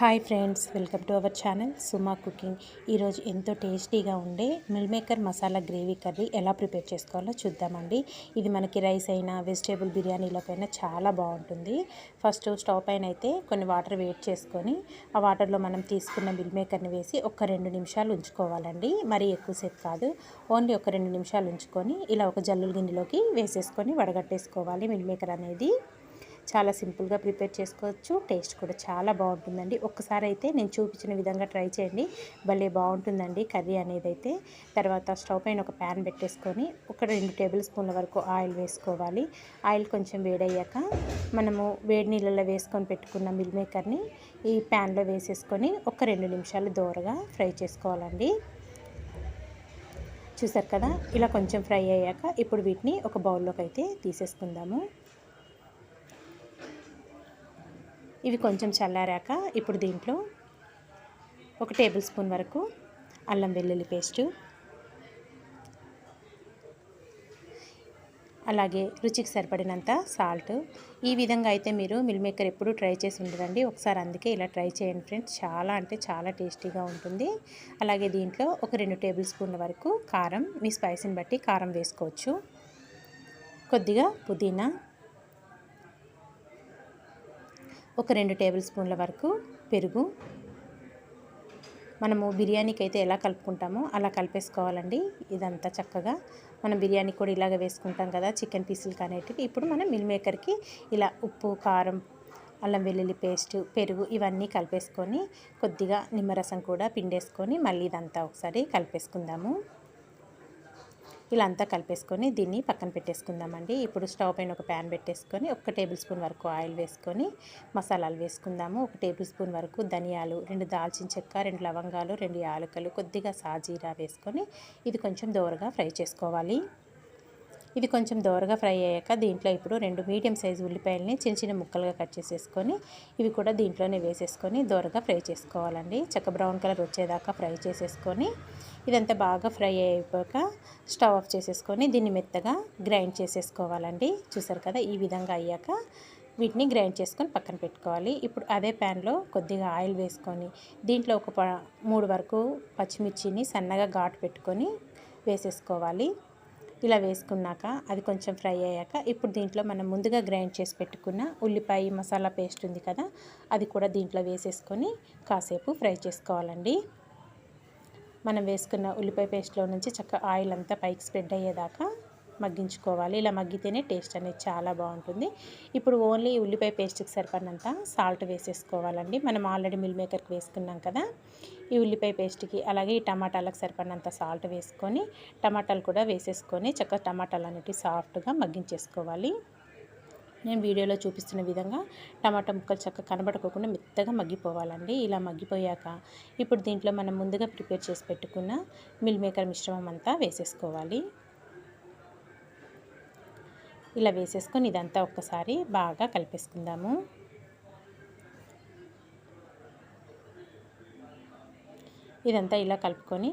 Hi friends welcome to our channel Suma cooking. ఈరోజు ఎంతో టేస్టీగా ఉండే meal maker masala gravy curry ఎలా ప్రిపేర్ చేసుకోవాలో చూద్దామండి. ఇది మనకి రైస్ అయినా వెజిటేబుల్ బిర్యానీలకైనా చాలా బాగుంటుంది. ఫస్ట్ స్టవ్ పైన అయితే కొన్ని వాటర్ వేట్ చేసుకొని ఆ వాటర్లో మనం తీసుకున్న మిల్ మేకర్ని వేసి ఒక రెండు నిమిషాలు ఉంచుకోవాలండి. మరి ఎక్కువసేపు కాదు ఓన్లీ ఒక రెండు నిమిషాలు ఉంచుకొని ఇలా ఒక జల్లుల గిన్నెలోకి వేసేసుకొని వడగట్టేసుకోవాలి మిల్ మేకర్ అనేది. చాలా సింపుల్గా ప్రిపేర్ చేసుకోవచ్చు. టేస్ట్ కూడా చాలా బాగుంటుందండి. ఒక్కసారి అయితే నేను చూపించిన విధంగా ట్రై చేయండి. భలే బాగుంటుందండి కర్రీ అనేది అయితే తర్వాత స్టవ్ పైన ఒక ప్యాన్ పెట్టేసుకొని ఒక రెండు టేబుల్ స్పూన్ల వరకు ఆయిల్ వేసుకోవాలి. ఆయిల్ కొంచెం వేడయ్యాక మనము వేడి నీళ్ళలో వేసుకొని పెట్టుకున్న మిల్ మేకర్ని ఈ ప్యాన్లో వేసేసుకొని ఒక రెండు నిమిషాలు దోరగా ఫ్రై చేసుకోవాలండి. చూసారు కదా? ఇలా కొంచెం ఫ్రై అయ్యాక ఇప్పుడు వీటిని ఒక బౌల్లోకి అయితే తీసేసుకుందాము. ఇవి కొంచెం చల్లారాక ఇప్పుడు దీంట్లో ఒక టేబుల్ స్పూన్ వరకు అల్లం వెల్లుల్లి పేస్టు అలాగే రుచికి సరిపడినంత సాల్ట్. ఈ విధంగా అయితే మీరు మిల్ మేకర్ ఎప్పుడు ట్రై చేసి ఉండరండి. ఒకసారి అందుకే ఇలా ట్రై చేయండి ఫ్రెండ్స్. చాలా అంటే చాలా టేస్టీగా ఉంటుంది. అలాగే దీంట్లో ఒక రెండు టేబుల్ స్పూన్ల వరకు కారం మీ స్పైసీని బట్టి కారం వేసుకోవచ్చు. కొద్దిగా పుదీనా ఒక రెండు టేబుల్ స్పూన్ల వరకు పెరుగు. మనము బిర్యానీకి అయితే ఎలా కలుపుకుంటామో అలా కలిపేసుకోవాలండి. ఇదంతా చక్కగా మనం బిర్యానీ కూడా ఇలాగ వేసుకుంటాం కదా చికెన్ పీసులు కానేటివి. ఇప్పుడు మనం మిల్ మేకర్కి ఇలా ఉప్పు కారం అల్లం వెల్లుల్లి పేస్ట్ పెరుగు ఇవన్నీ కలిపేసుకొని కొద్దిగా నిమ్మరసం కూడా పిండేసుకొని మళ్ళీ ఇదంతా ఒకసారి కలిపేసుకుందాము. ఇలా అంతా కలిపేసుకొని దీన్ని పక్కన పెట్టేసుకుందామండి. ఇప్పుడు స్టవ్ పైన ఒక ప్యాన్ పెట్టేసుకొని ఒక టేబుల్ స్పూన్ వరకు ఆయిల్ వేసుకొని మసాలాలు వేసుకుందాము. ఒక టేబుల్ స్పూన్ వరకు ధనియాలు రెండు దాల్చిన చెక్క రెండు లవంగాలు రెండు యాలకలు కొద్దిగా సాజీరా వేసుకొని ఇది కొంచెం దోరగా ఫ్రై చేసుకోవాలి. ఇది కొంచెం దోరగా ఫ్రై అయ్యాక దీంట్లో ఇప్పుడు రెండు మీడియం సైజు ఉల్లిపాయలని చిన్న చిన్న ముక్కలుగా కట్ చేసేసుకొని ఇవి కూడా దీంట్లోనే వేసేసుకొని దోరగా ఫ్రై చేసుకోవాలండి. చక్క బ్రౌన్ కలర్ వచ్చేదాకా ఫ్రై చేసేసుకొని ఇదంతా బాగా ఫ్రై అయిపోయాక స్టవ్ ఆఫ్ చేసేసుకొని దీన్ని మెత్తగా గ్రైండ్ చేసేసుకోవాలండి. చూసారు కదా ఈ విధంగా అయ్యాక వీటిని గ్రైండ్ చేసుకొని పక్కన పెట్టుకోవాలి. ఇప్పుడు అదే ప్యాన్లో కొద్దిగా ఆయిల్ వేసుకొని దీంట్లో ఒక మూడు వరకు పచ్చిమిర్చిని సన్నగా ఘాటు పెట్టుకొని వేసేసుకోవాలి. ఇలా వేసుకున్నాక అది కొంచెం ఫ్రై అయ్యాక ఇప్పుడు దీంట్లో మనం ముందుగా గ్రైండ్ చేసి పెట్టుకున్న ఉల్లిపాయ మసాలా పేస్ట్ ఉంది కదా అది కూడా దీంట్లో వేసేసుకొని కాసేపు ఫ్రై చేసుకోవాలండి. మనం వేసుకున్న ఉల్లిపాయ పేస్ట్లో నుంచి చక్కగా ఆయిల్ అంతా పైకి స్ప్రెడ్ అయ్యేదాకా మగ్గించుకోవాలి. ఇలా మగ్గితేనే టేస్ట్ అనేది చాలా బాగుంటుంది. ఇప్పుడు ఓన్లీ ఉల్లిపాయ పేస్ట్కి సరిపడినంత సాల్ట్ వేసేసుకోవాలండి. మనం ఆల్రెడీ మిల్ మేకర్కి వేసుకున్నాం కదా ఈ ఉల్లిపాయ పేస్ట్కి అలాగే ఈ టమాటాలకు సరిపడినంత సాల్ట్ వేసుకొని టమాటాలు కూడా వేసేసుకొని చక్కగా టమాటాలు అనేవి సాఫ్ట్గా మగ్గించేసుకోవాలి. నేను వీడియోలో చూపిస్తున్న విధంగా టమాటా ముక్కలు చక్కగా కనబడకుండా మెత్తగా మగ్గిపోవాలండి. ఇలా మగ్గిపోయాక ఇప్పుడు దీంట్లో మనం ముందుగా ప్రిపేర్ చేసి పెట్టుకున్న మిల్ మేకర్ మిశ్రమం అంతా వేసేసుకోవాలి. ఇలా వేసేసుకొని ఇదంతా ఒక్కసారి బాగా కలిపేసుకుందాము. ఇదంతా ఇలా కలుపుకొని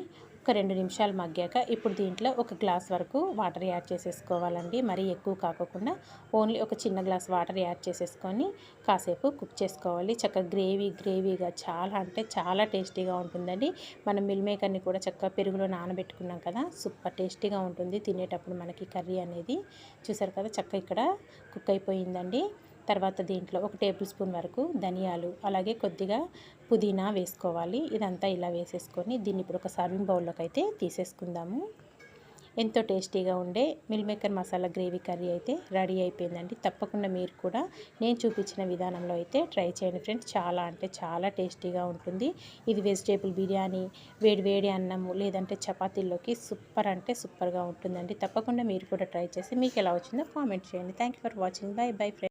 ఒక రెండు నిమిషాలు మగ్గాక ఇప్పుడు దీంట్లో ఒక గ్లాస్ వరకు వాటర్ యాడ్ చేసేసుకోవాలండి. మరీ ఎక్కువ కాకుండా ఓన్లీ ఒక చిన్న గ్లాస్ వాటర్ యాడ్ చేసేసుకొని కాసేపు కుక్ చేసుకోవాలి. చక్కగా గ్రేవీ గ్రేవీగా చాలా అంటే చాలా టేస్టీగా ఉంటుందండి. మనం మిల్ మేకర్ని కూడా చక్కగా పెరుగులో నానబెట్టుకున్నాం కదా సూపర్ టేస్టీగా ఉంటుంది. తినేటప్పుడు మనకి కర్రీ అనేది చూసారు కదా చక్క ఇక్కడ కుక్ అయిపోయిందండి. తర్వాత దీంట్లో ఒక టేబుల్ స్పూన్ వరకు ధనియాలు అలాగే కొద్దిగా పుదీనా వేసుకోవాలి. ఇదంతా ఇలా వేసేసుకొని దీన్ని ఇప్పుడు ఒక సర్వింగ్ బౌల్లోకి అయితే తీసేసుకుందాము. ఎంతో టేస్టీగా ఉండే meal maker masala gravy curry అయితే రెడీ అయిపోయిందండి. తప్పకుండా మీరు కూడా నేను చూపించిన విధానంలో అయితే ట్రై చేయండి ఫ్రెండ్స్. చాలా అంటే చాలా టేస్టీగా ఉంటుంది. ఇది వెజిటేబుల్ బిర్యానీ వేడి వేడి అన్నము లేదంటే చపాతీల్లోకి సూపర్ అంటే సూపర్గా ఉంటుందండి. తప్పకుండా మీరు కూడా ట్రై చేసి మీకు ఎలా వచ్చిందో కామెంట్ చేయండి. Thank for watching bye bye friends